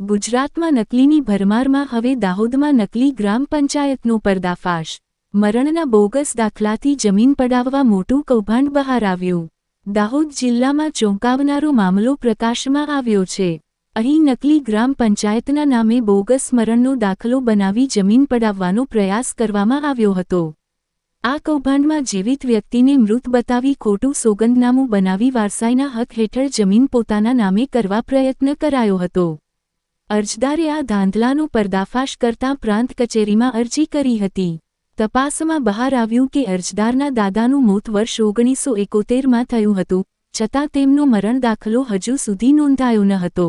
ગુજરાતમાં નકલીની ભરમારમાં હવે દાહોદમાં નકલી ગ્રામ પંચાયતનો પર્દાફાશ. મરણના બોગસ દાખલાથી જમીન પડાવવા મોટું કૌભાંડ બહાર આવ્યું. દાહોદ જિલ્લામાં ચોંકાવનારો મામલો પ્રકાશમાં આવ્યો છે. અહીં નકલી ગ્રામ પંચાયતના નામે બોગસ મરણનો દાખલો બનાવી જમીન પડાવવાનો પ્રયાસ કરવામાં આવ્યો હતો. આ કૌભાંડમાં જીવિત વ્યક્તિને મૃત બતાવી ખોટું સોગંદનામું બનાવી વારસાઈના હક હેઠળ જમીન પોતાના નામે કરવા પ્રયત્ન કરાયો હતો. અરજદારે આ ધાંધલાનો પર્દાફાશ કરતાં પ્રાંત કચેરીમાં અરજી કરી હતી. તપાસમાં બહાર આવ્યું કે અરજદારના દાદાનું મોત વર્ષ ઓગણીસો એકોતેરમાં થયું હતું, છતાં તેમનો મરણ દાખલો હજુ સુધી નોંધાયો ન હતો.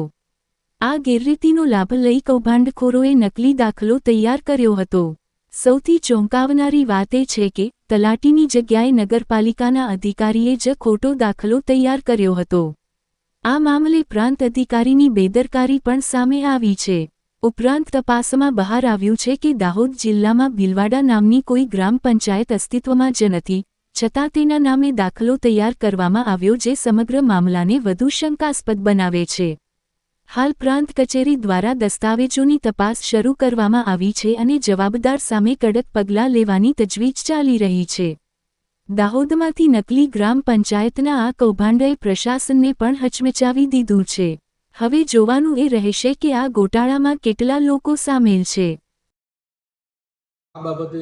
આ ગેરરીતિનો લાભ લઈ કૌભાંડખોરોએ નકલી દાખલો તૈયાર કર્યો હતો. સૌથી ચોંકાવનારી વાત એ છે કે, તલાટીની જગ્યાએ નગરપાલિકાના અધિકારીએ જ ખોટો દાખલો તૈયાર કર્યો હતો. આ મામલે પ્રાંત અધિકારીની બેદરકારી પણ સામે આવી છે. ઉપરાંત તપાસમાં બહાર આવ્યું છે કે દાહોદ જિલ્લામાં ભીલવાડા નામની કોઈ ગ્રામ પંચાયત અસ્તિત્વમાં જ નથી, છતાં તેના નામે દાખલો તૈયાર કરવામાં આવ્યો જે સમગ્ર મામલાને વધુ શંકાસ્પદ બનાવે છે. હાલ પ્રાંત કચેરી દ્વારા દસ્તાવેજોની તપાસ શરૂ કરવામાં આવી છે અને જવાબદાર સામે કડક પગલાં લેવાની તજવીજ ચાલી રહી છે. દાહોદમાંથી નકલી ગ્રામ પંચાયતના આ કૌભાંડે પ્રશાસનને પણ હચમચાવી દીધું છે. હવે જોવાનું એ રહેશે કે આ ગોટાળામાં કેટલા લોકો સામેલ છે. આ બાબતે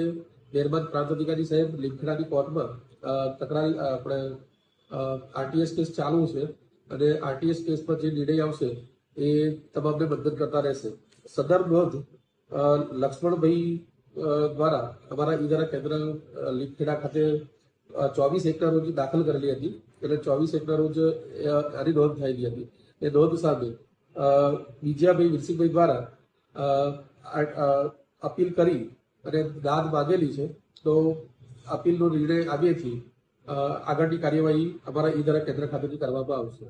ત્યારબાદ પ્રાંત અધિકારી સાહેબ લીમખેડાની કોર્ટમાં તકરાર આપણે આરટીએસ કેસ ચાલુ છે અને આરટીએસ કેસ પર જે નિર્ણય આવશે એ તમામને બંધન કરતા રહેશે. સદર નોંધ લક્ષ્મણભાઈ દ્વારા અમારા ઈદારા કેન્દ્ર લીમખેડા ખાતે ચોવીસ એકના રોજ દાખલ કરેલી હતી. એટલે ચોવીસ એકના રોજ આની નોંધ થયેલી હતી. એ નોંધ સામે બીજાભાઈ વિરસિંહભાઈ દ્વારા અપીલ કરી અને દાદ માગેલી છે. તો અપીલનો નિર્ણય આવ્યેથી આગળની કાર્યવાહી અમારા ઈ દ્વારા કેન્દ્ર ખાતેથી કરવામાં આવશે.